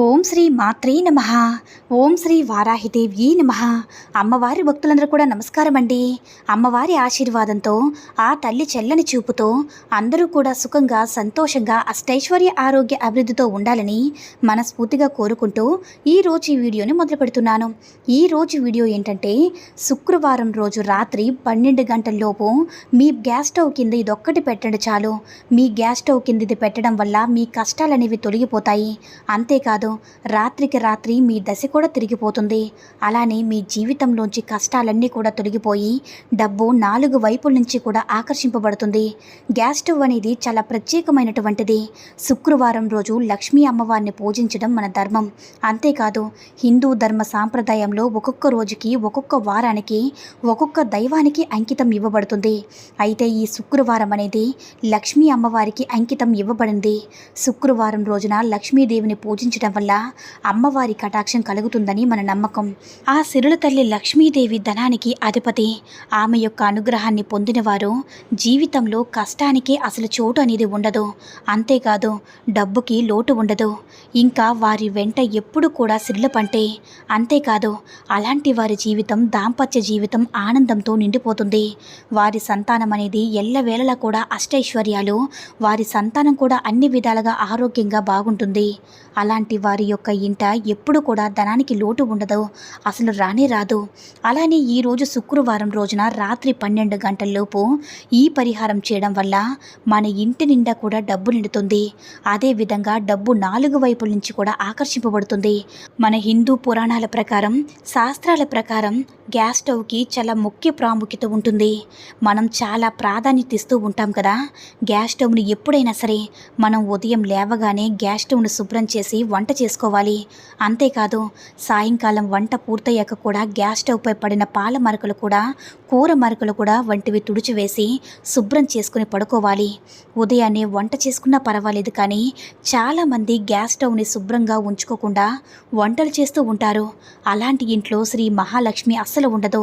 ఓం శ్రీ మాత్రే నమ. ఓం శ్రీ వారాహిదేవి నమ. అమ్మవారి భక్తులందరూ కూడా నమస్కారం అండి. అమ్మవారి ఆశీర్వాదంతో ఆ తల్లి చెల్లని చూపుతో అందరూ కూడా సుఖంగా సంతోషంగా అష్టైశ్వర్య ఆరోగ్య అభివృద్ధితో ఉండాలని మనస్ఫూర్తిగా కోరుకుంటూ ఈ రోజు ఈ వీడియోని మొదలు పెడుతున్నాను. ఈ రోజు వీడియో ఏంటంటే శుక్రవారం రోజు రాత్రి పన్నెండు గంటల్లోపు మీ గ్యాస్ స్టవ్ కింద ఇదొక్కటి పెట్టండి చాలు. మీ గ్యాస్ స్టవ్ కింద ఇది పెట్టడం వల్ల మీ కష్టాలనేవి తొలగిపోతాయి. అంతేకాదు రాత్రికి రాత్రి మీ దశ కూడా తిరిగిపోతుంది. అలానే మీ జీవితంలోంచి కష్టాలన్నీ కూడా తొలగిపోయి డబ్బు నాలుగు వైపుల నుంచి కూడా ఆకర్షింపబడుతుంది. గ్యాస్ స్టవ్ అనేది చాలా ప్రత్యేకమైనటువంటిది. శుక్రవారం రోజు లక్ష్మీ అమ్మవారిని పూజించడం మన ధర్మం. అంతేకాదు హిందూ ధర్మ సాంప్రదాయంలో ఒక్కొక్క రోజుకి ఒక్కొక్క వారానికి ఒక్కొక్క దైవానికి అంకితం ఇవ్వబడుతుంది. అయితే ఈ శుక్రవారం అనేది లక్ష్మీ అమ్మవారికి అంకితం ఇవ్వబడింది. శుక్రవారం రోజున లక్ష్మీదేవిని పూజించడం వల్ల అమ్మవారి కటాక్షం కలుగుతుందని మన నమ్మకం. ఆ సిరుల తల్లి లక్ష్మీదేవి ధనానికి అధిపతి. ఆమె యొక్క అనుగ్రహాన్ని పొందినవారు జీవితంలో కష్టానికి అసలు చోటు అనేది ఉండదు. అంతేకాదు డబ్బుకి లోటు ఉండదు. ఇంకా వారి వెంట ఎప్పుడు కూడా సిరుల పంటే అంతేకాదు అలాంటి వారి జీవితం దాంపత్య జీవితం ఆనందంతో నిండిపోతుంది. వారి సంతానం అనేది ఎల్లవేళలా కూడా అష్టైశ్వర్యాలు వారి సంతానం కూడా అన్ని విధాలుగా ఆరోగ్యంగా బాగుంటుంది. అలాంటి వారి యొక్క ఇంట ఎప్పుడు కూడా ధనానికి లోటు ఉండదు అసలు రానే రాదు. అలానే ఈరోజు శుక్రవారం రోజున రాత్రి పన్నెండు గంటల్లోపు ఈ పరిహారం చేయడం వల్ల మన ఇంటి నిండా కూడా డబ్బు నిండుతుంది. అదేవిధంగా డబ్బు నాలుగు వైపు వైపుల నుంచి కూడా ఆకర్షింపబడుతుంది. మన హిందూ పురాణాల ప్రకారం శాస్త్రాల ప్రకారం గ్యాస్ స్టవ్కి చాలా ముఖ్య ప్రాముఖ్యత ఉంటుంది. మనం చాలా ప్రాధాన్యత ఇస్తూ ఉంటాం కదా. గ్యాస్ స్టవ్ని ఎప్పుడైనా సరే మనం ఉదయం లేవగానే గ్యాస్ స్టవ్ను శుభ్రం చేసి వంట చేసుకోవాలి. అంతేకాదు సాయంకాలం వంట పూర్తయ్యాక కూడా గ్యాస్ స్టవ్పై పడిన పాల మరకలు కూడా కూర మరకలు కూడా వంటివి తుడిచివేసి శుభ్రం చేసుకుని పడుకోవాలి. ఉదయాన్నే వంట చేసుకున్నా పర్వాలేదు కానీ చాలామంది గ్యాస్ స్టవ్ ఇంట్లోని శుభ్రంగా ఉంచుకోకుండా వంటలు చేస్తూ ఉంటారు. అలాంటి ఇంట్లో శ్రీ మహాలక్ష్మి అస్సలు ఉండదు.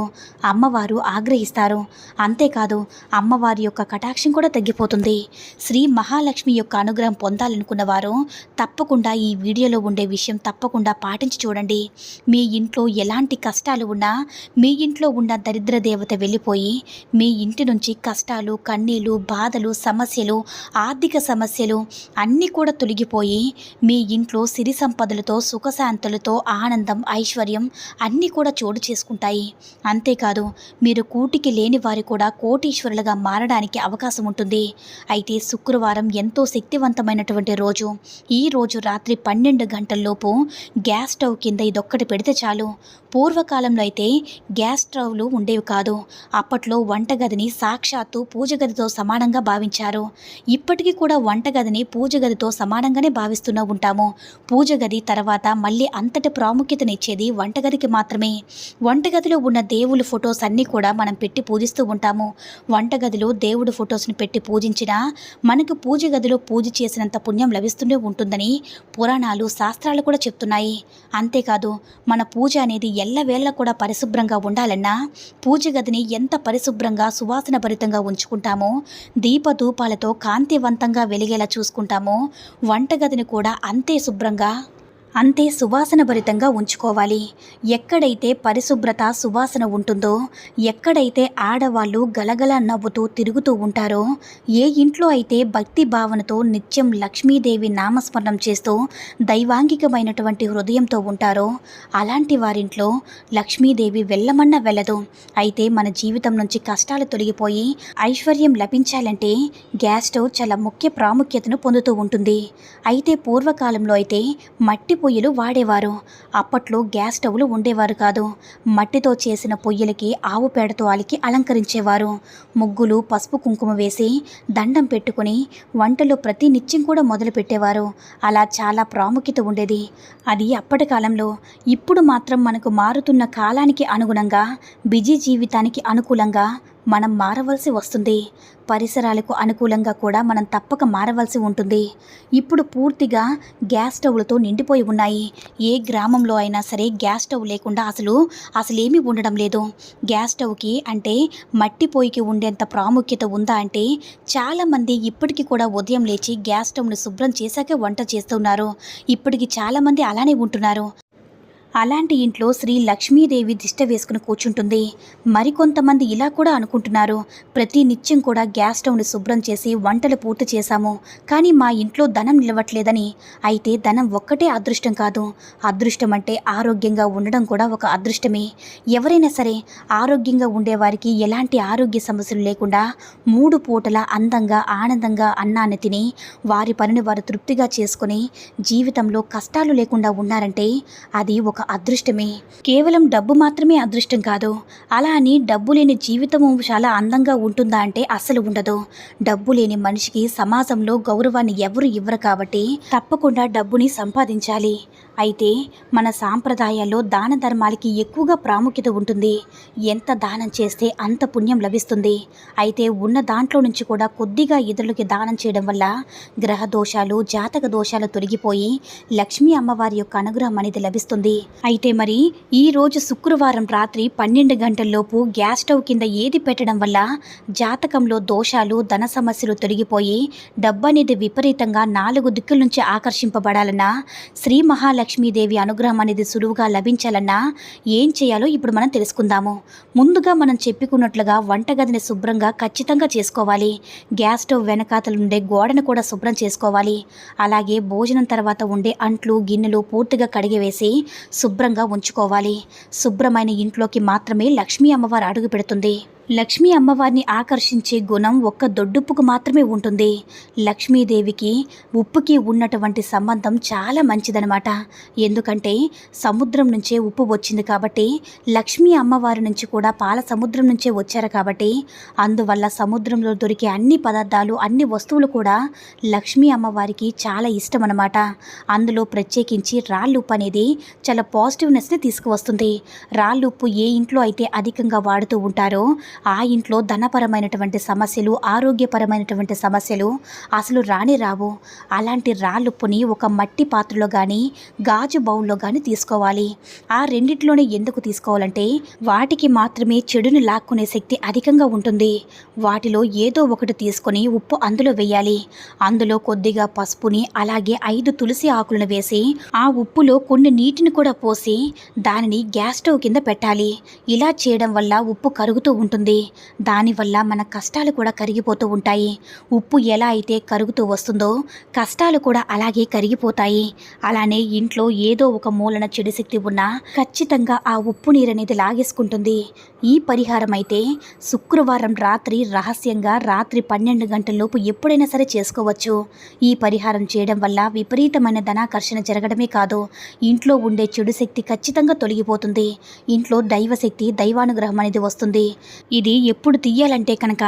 అమ్మవారు ఆగ్రహిస్తారు. అంతేకాదు అమ్మవారి యొక్క కటాక్షం కూడా తగ్గిపోతుంది. శ్రీ మహాలక్ష్మి యొక్క అనుగ్రహం పొందాలనుకున్న వారు తప్పకుండా ఈ వీడియోలో ఉండే విషయం తప్పకుండా పాటించి చూడండి. మీ ఇంట్లో ఎలాంటి కష్టాలు ఉన్నా మీ ఇంట్లో ఉన్న దరిద్ర దేవత వెళ్ళిపోయి మీ ఇంటి నుంచి కష్టాలు కన్నీళ్ళు బాధలు సమస్యలు ఆర్థిక సమస్యలు అన్నీ కూడా తొలగిపోయి మీ ఇంట్లో సిరి సంపదలతో సుఖశాంతులతో ఆనందం ఐశ్వర్యం అన్నీ కూడా చోటు చేసుకుంటాయి. అంతేకాదు మీరు కూటికి లేని వారు కూడా కోటీశ్వరులుగా మారడానికి అవకాశం ఉంటుంది. అయితే శుక్రవారం ఎంతో శక్తివంతమైనటువంటి రోజు. ఈ రోజు రాత్రి పన్నెండు గంటల్లోపు గ్యాస్ స్టవ్ కింద ఇదొక్కటి పెడితే చాలు. పూర్వకాలంలో అయితే గ్యాస్ స్టవ్లు ఉండేవి కాదు. అప్పట్లో వంటగదిని సాక్షాత్తు పూజ గదితో సమానంగా భావించారు. ఇప్పటికీ కూడా వంటగదిని పూజ గదితో సమానంగానే భావిస్తూనే ఉంటాము. పూజ గది తర్వాత మళ్ళీ అంతటి ప్రాముఖ్యతనిచ్చేది వంటగదికి మాత్రమే. వంటగదిలో ఉన్న దేవుళ్ళ ఫొటోస్ అన్నీ కూడా మనం పెట్టి పూజిస్తూ ఉంటాము. వంటగదిలో దేవుడి ఫొటోస్ని పెట్టి పూజించినా మనకు పూజ గదిలో పూజ చేసినంత పుణ్యం లభిస్తూనే ఉంటుందని పురాణాలు శాస్త్రాలు కూడా చెప్తున్నాయి. అంతేకాదు మన పూజ అనేది ఎల్లవేళ కూడా పరిశుభ్రంగా ఉండాలన్నా పూజ గదిని ఎంత పరిశుభ్రంగా సువాసన భరితంగా ఉంచుకుంటామో దీపధూపాలతో కాంతివంతంగా వెలిగేలా చూసుకుంటామో వంటగదిని కూడా అంతే శుభ్రంగా అంతే సువాసన భరితంగా ఉంచుకోవాలి. ఎక్కడైతే పరిశుభ్రత సువాసన ఉంటుందో ఎక్కడైతే ఆడవాళ్ళు గలగల నవ్వుతూ తిరుగుతూ ఉంటారో ఏ ఇంట్లో అయితే భక్తి భావనతో నిత్యం లక్ష్మీదేవి నామస్మరణం చేస్తూ దైవాంగికమైనటువంటి హృదయంతో ఉంటారో అలాంటి వారింట్లో లక్ష్మీదేవి వెళ్ళమన్న వెళ్ళదు. అయితే మన జీవితం నుంచి కష్టాలు తొలగిపోయి ఐశ్వర్యం లభించాలంటే గ్యాస్ స్టవ్ చాలా ముఖ్య ప్రాముఖ్యతను పొందుతూ ఉంటుంది. అయితే పూర్వకాలంలో అయితే మట్టి పొయ్యిలు వాడేవారు. అప్పట్లో గ్యాస్ స్టవ్లు ఉండేవారు కాదు. మట్టితో చేసిన పొయ్యిలకి ఆవు పేడతో అలికి అలంకరించేవారు. ముగ్గులు పసుపు కుంకుమ వేసి దండం పెట్టుకుని వంటలు ప్రతి నిత్యం కూడా మొదలుపెట్టేవారు అలా చాలా ప్రాముఖ్యత ఉండేది. అది అప్పటి కాలంలో ఇప్పుడు మాత్రం మనకు మారుతున్న కాలానికి అనుగుణంగా బిజీ జీవితానికి అనుకూలంగా మనం మారవలసి వస్తుంది. పరిసరాలకు అనుకూలంగా కూడా మనం తప్పక మారవలసి ఉంటుంది. ఇప్పుడు పూర్తిగా గ్యాస్ స్టవ్లతో నిండిపోయి ఉన్నాయి. ఏ గ్రామంలో అయినా సరే గ్యాస్ స్టవ్ లేకుండా అసలు అసలేమీ ఉండడం లేదు. గ్యాస్ స్టవ్కి అంటే మట్టి పొయ్యికి ఉండేంత ప్రాముఖ్యత ఉందా అంటే చాలామంది ఇప్పటికీ కూడా ఉదయం లేచి గ్యాస్ స్టవ్ను శుభ్రం చేశాకే వంట చేస్తున్నారు. ఇప్పటికి చాలామంది అలానే ఉంటున్నారు. అలాంటి ఇంట్లో శ్రీ లక్ష్మీదేవి దిష్ట వేసుకుని కూర్చుంటుంది. మరికొంతమంది ఇలా కూడా అనుకుంటున్నారు. ప్రతి నిత్యం కూడా గ్యాస్ స్టవ్ని శుభ్రం చేసి వంటలు పూర్తి చేశాము. కానీ మా ఇంట్లో ధనం నిలవట్లేదని. అయితే ధనం ఒక్కటే అదృష్టం కాదు. అదృష్టం అంటే ఆరోగ్యంగా ఉండడం కూడా ఒక అదృష్టమే. ఎవరైనా సరే ఆరోగ్యంగా ఉండేవారికి ఎలాంటి ఆరోగ్య సమస్యలు లేకుండా మూడు పూటల అందంగా ఆనందంగా అన్నాన్ని తిని వారి పనిని వారు తృప్తిగా చేసుకుని జీవితంలో కష్టాలు లేకుండా ఉన్నారంటే అది ఒక అదృష్టమే. కేవలం డబ్బు మాత్రమే అదృష్టం కాదు. అలా అని డబ్బు లేని జీవితము చాలా అందంగా ఉంటుందా అంటే అస్సలు ఉండదు. డబ్బు లేని మనిషికి సమాజంలో గౌరవాన్ని ఎవరు ఇవ్వరు కాబట్టి తప్పకుండా డబ్బుని సంపాదించాలి. అయితే మన సాంప్రదాయాల్లో దాన ధర్మాలకి ఎక్కువగా ప్రాముఖ్యత ఉంటుంది. ఎంత దానం చేస్తే అంత పుణ్యం లభిస్తుంది. అయితే ఉన్న దాంట్లో నుంచి కూడా కొద్దిగా ఇతరులకి దానం చేయడం వల్ల గ్రహ దోషాలు జాతక దోషాలు తొలగిపోయి లక్ష్మీ అమ్మవారి యొక్క అనుగ్రహం అనేది లభిస్తుంది. అయితే మరి ఈ రోజు శుక్రవారం రాత్రి పన్నెండు గంటల్లోపు గ్యాస్ స్టవ్ కింద ఏది పెట్టడం వల్ల జాతకంలో దోషాలు ధన సమస్యలు తొలగిపోయి డబ్బు అనేది విపరీతంగా నాలుగు దిక్కుల నుంచి ఆకర్షింపబడాలన్నా శ్రీ మహాలక్ష్మీదేవి అనుగ్రహం అనేది సులువుగా లభించాలన్నా ఏం చేయాలో ఇప్పుడు మనం తెలుసుకుందాము. ముందుగా మనం చెప్పుకున్నట్లుగా వంటగదిని శుభ్రంగా ఖచ్చితంగా చేసుకోవాలి. గ్యాస్ స్టవ్ వెనకాతలు ఉండే గోడను కూడా శుభ్రం చేసుకోవాలి. అలాగే భోజనం తర్వాత ఉండే అంట్లు గిన్నెలు పూర్తిగా కడిగివేసి శుభ్రంగా ఉంచుకోవాలి. శుభ్రమైన ఇంట్లోకి మాత్రమే లక్ష్మీ అమ్మవారు అడుగు పెడుతుంది. లక్ష్మీ అమ్మవారిని ఆకర్షించే గుణం ఒక్క దొడ్డుప్పుకు మాత్రమే ఉంటుంది. లక్ష్మీదేవికి ఉప్పుకి ఉన్నటువంటి సంబంధం చాలా మంచిదనమాట ఎందుకంటే సముద్రం నుంచే ఉప్పు వచ్చింది కాబట్టి లక్ష్మీ అమ్మవారి నుంచి కూడా పాల సముద్రం నుంచే వచ్చారు కాబట్టి అందువల్ల సముద్రంలో దొరికే అన్ని పదార్థాలు అన్ని వస్తువులు కూడా లక్ష్మీ అమ్మవారికి చాలా ఇష్టం అనమాట అందులో ప్రత్యేకించి రాళ్ళుప్పు అనేది చాలా పాజిటివ్నెస్ని తీసుకువస్తుంది. రాళ్ళుప్పు ఏ ఇంట్లో అయితే అధికంగా వాడుతూ ఉంటారో ఆ ఇంట్లో ధనపరమైనటువంటి సమస్యలు ఆరోగ్యపరమైనటువంటి సమస్యలు అసలు రాని రావు. అలాంటి రాళ్ళుప్పుని ఒక మట్టి పాత్రలో కానీ గాజు బౌల్లో కానీ తీసుకోవాలి. ఆ రెండిట్లోనే ఎందుకు తీసుకోవాలంటే వాటికి మాత్రమే చెడుని లాక్కునే శక్తి అధికంగా ఉంటుంది. వాటిలో ఏదో ఒకటి తీసుకొని ఉప్పు అందులో వేయాలి. అందులో కొద్దిగా పసుపుని అలాగే ఐదు తులసి ఆకులను వేసి ఆ ఉప్పులో కొన్ని నీటిని కూడా పోసి దానిని గ్యాస్ స్టవ్ కింద పెట్టాలి. ఇలా చేయడం వల్ల ఉప్పు కరుగుతూ ఉంటుంది. దానివల్ల మన కష్టాలు కూడా కరిగిపోతూ ఉంటాయి. ఉప్పు ఎలా అయితే కరుగుతూ వస్తుందో కష్టాలు కూడా అలాగే కరిగిపోతాయి. అలానే ఇంట్లో ఏదో ఒక మూలన చెడు శక్తి ఉన్నా ఖచ్చితంగా ఆ ఉప్పు నీరు అనేది లాగేసుకుంటుంది. ఈ పరిహారం అయితే శుక్రవారం రాత్రి రహస్యంగా రాత్రి పన్నెండు గంటలలోపు ఎప్పుడైనా సరే చేసుకోవచ్చు. ఈ పరిహారం చేయడం వల్ల విపరీతమైన ధనాకర్షణ జరగడమే కాదు. ఇంట్లో ఉండే చెడు శక్తి ఖచ్చితంగా తొలగిపోతుంది. ఇంట్లో దైవశక్తి దైవానుగ్రహం అనేది వస్తుంది. ఇది ఎప్పుడు తీయాలంటే కనుక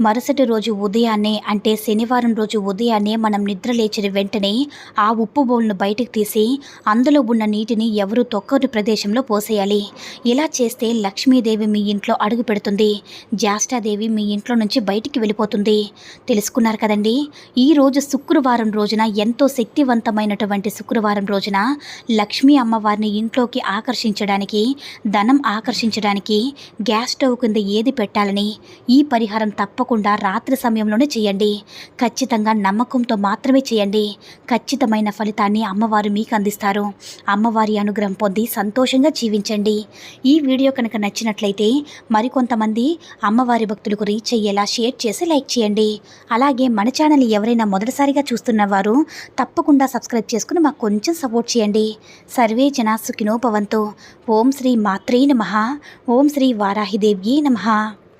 మరుసటి రోజు ఉదయాన్నే అంటే శనివారం రోజు ఉదయాన్నే మనం నిద్ర లేచిన వెంటనే ఆ ఉప్పు బౌల్ను బయటకు తీసి అందులో ఉన్న నీటిని ఎవరు తొక్కని ప్రదేశంలో పోసేయాలి. ఇలా చేస్తే లక్ష్మీదేవి మీ ఇంట్లో అడుగు పెడుతుంది. జ్యేష్ఠాదేవి మీ ఇంట్లో నుంచి బయటికి వెళ్ళిపోతుంది. తెలుసుకున్నారు కదండి? ఈ రోజు శుక్రవారం రోజున ఎంతో శక్తివంతమైనటువంటి శుక్రవారం రోజున లక్ష్మీ అమ్మవారిని ఇంట్లోకి ఆకర్షించడానికి ధనం ఆకర్షించడానికి గ్యాస్ స్టవ్ కింద ఏది పెట్టాలని. ఈ పరిహారం తప్పకుండా రాత్రి సమయంలోనే చేయండి. ఖచ్చితంగా నమ్మకంతో మాత్రమే చేయండి. ఖచ్చితమైన ఫలితాన్ని అమ్మవారు మీకు అందిస్తారు. అమ్మవారి అనుగ్రహం పొంది సంతోషంగా జీవించండి. ఈ వీడియో కనుక నచ్చినట్లయితే మరికొంతమంది అమ్మవారి భక్తులకు రీచ్ అయ్యేలా షేర్ చేసి లైక్ చేయండి. అలాగే మన ఛానల్ ఎవరైనా మొదటిసారిగా చూస్తున్న వారు తప్పకుండా సబ్స్క్రైబ్ చేసుకుని మాకు కొంచెం సపోర్ట్ చేయండి. సర్వే జనా సుఖినోపవంతో ఓం శ్రీ మాత్రే నమః. ఓం శ్రీ వారాహిదేవ్యే నమః.